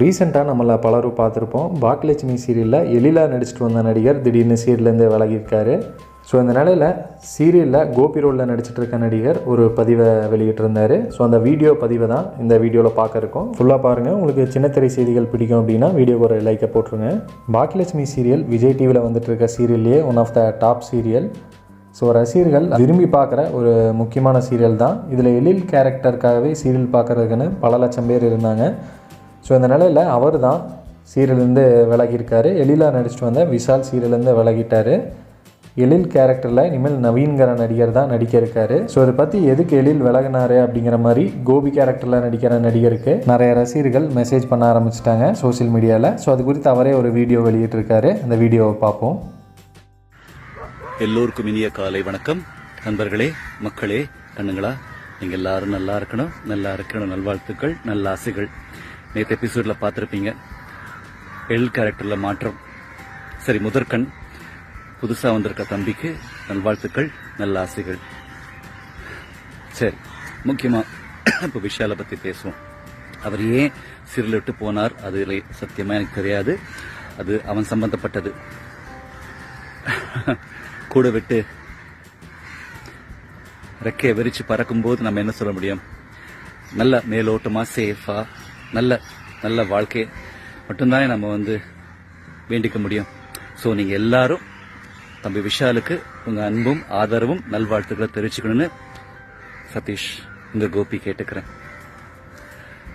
ரீசெண்டாக நம்மள பலரும் பார்த்துருப்போம். பாக்கியலட்சுமி சீரியலில் எழிலா நடிச்சிட்டு வந்த நடிகர் திடீர்னு சீரியல்லேருந்து விலகியிருக்காரு. ஸோ இந்த நிலையில் சீரியலில் கோபி ரோலில் நடிச்சிட்டு இருக்க நடிகர் ஒரு பதிவை வெளியிட்டிருந்தார். ஸோ அந்த வீடியோ பதிவை தான் இந்த வீடியோவில் பார்க்க ஃபுல்லாக பாருங்கள் உங்களுக்கு சின்னத்திரை செய்திகள் பிடிக்கும் அப்படின்னா வீடியோக்கு ஒரு லைக்கை போட்டுருங்க. பாக்கியலட்சுமி சீரியல் விஜய் டிவியில் வந்துட்டு இருக்க சீரியல்லையே one of the top serial so ரசிகர்கள் விரும்பி பார்க்குற ஒரு முக்கியமான சீரியல் தான். இதில் எழில் கேரக்டருக்காகவே சீரியல் பார்க்குறதுக்குன்னு பல லட்சம் பேர் இருந்தாங்க. ஸோ இந்த நிலையில் அவர் தான் சீரியலேருந்து விலகியிருக்காரு. எழிலா நடிச்சிட்டு வந்த விஷால் சீரியலேருந்து விலகிட்டார். எழில் கேரக்டரில் இனிமேல் நவீன்கிற நடிகர் தான் நடிக்க இருக்காரு ஸோ இதை பற்றி எதுக்கு எழில் விலகினாரு அப்படிங்கிற மாதிரி கோபி கேரக்டரில் நடிக்கிற நடிகருக்கு நிறைய ரசிகர்கள் மெசேஜ் பண்ண ஆரம்பிச்சிட்டாங்க சோஷியல் மீடியாவில் ஸோ அது குறித்து அவரே ஒரு வீடியோ வெளியிட்டிருக்காரு. அந்த வீடியோவை பார்ப்போம். எல்லோருக்கும் இனிய காலை வணக்கம். நண்பர்களே மக்களே கண்ணுங்களா நீங்கள் எல்லாரும் நல்லா இருக்கணும் நல்லா இருக்கணும் நல்வாழ்த்துக்கள் நல்ல ஆசைகள் நேற்று எபிசோடில் பார்த்துருப்பீங்க. எல் கேரக்டரில் மாற்றம். சரி முதற்கண். புதுசாக வந்திருக்க தம்பிக்கு நல்வாழ்த்துக்கள் நல்ல ஆசைகள். சரி முக்கியமாக இப்போ விஷாலை பற்றி பேசுவோம். அவர் ஏன் சிறில் விட்டு போனார்? அது சத்தியமாக எனக்கு தெரியாது. அது அவன் சம்பந்தப்பட்டது. கூட விட்டு ரெக்கையை விரித்து பறக்கும்போது நம்ம என்ன சொல்ல முடியும்? நல்ல மேலோட்டமாக சேஃபாக நல்ல நல்ல வாழ்க்கையை மட்டும்தானே நம்ம வந்து வேண்டிக்க முடியும். ஸோ நீங்கள் எல்லாரும் தம்பி விஷாலுக்கு உங்கள் அன்பும் ஆதரவும் நல்வாழ்த்துக்களை தெரிவிச்சுக்கணும்னு சதீஷ் இந்த கோபி கேட்டுக்கிறேன்.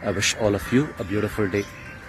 I wish all of you a beautiful day